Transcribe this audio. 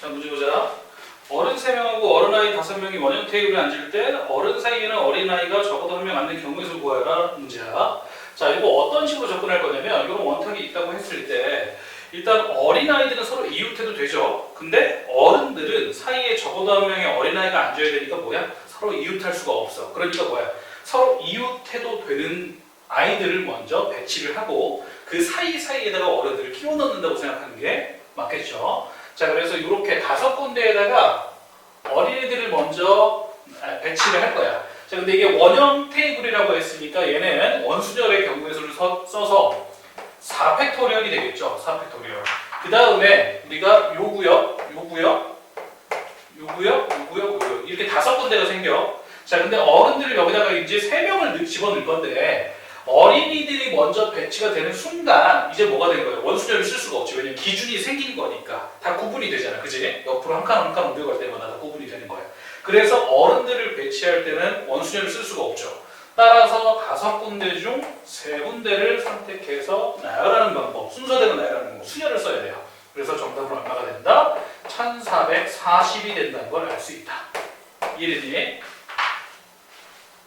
자, 문제 보자. 어른 3명하고 어른아이 5명이 원형 테이블에 앉을 때 어른 사이에는 어린아이가 적어도 한 명 앉는 수를 구하라 문제야. 자, 이거 어떤 식으로 접근할 거냐면 이런 원탁이 있다고 했을 때 일단 어린아이들은 서로 이웃해도 되죠. 근데 어른들은 사이에 적어도 한 명의 어린아이가 앉아야 되니까 뭐야? 서로 이웃할 수가 없어. 그러니까 뭐야? 서로 이웃해도 되는 아이들을 먼저 배치를 하고 그 사이사이에다가 어른들을 끼워 넣는다고 생각하는 게 맞겠죠. 자, 그래서 이렇게 다섯 군데에다가 어린이들을 먼저 아, 배치를 할 거야. 자, 근데 이게 원형 테이블이라고 했으니까 얘는 원수절의 경우의 수를 서- 써서 4팩토리얼이 되겠죠. 4팩토리얼. 그 다음에 우리가 요 구역, 요 구역, 요 구역, 요 구역, 요 구역 이렇게 다섯 군데가 생겨. 자, 근데 어른들을 여기다가 이제 세 명을 넣- 집어넣을 건데 어린이들이 먼저 배치가 되는 순간 이제 뭐가 된 거예요? 원수절을 쓸 수가 없지. 왜냐면 기준이 생긴 거니까 다 구분이 되잖아, 그지? 옆으로 한 칸 한 칸 옮겨갈 때마다 다 구분이 되는 거예요. 그래서 어른들을 배치할 때는 원수절을 쓸 수가 없죠. 따라서 다섯 군데 중 세 군데를 선택해서 나열하는 방법, 순서대로 나열하는 방법, 수열을 써야 돼요. 그래서 정답은 얼마가 된다? 1440이 된다는 걸 알 수 있다. 이해되니?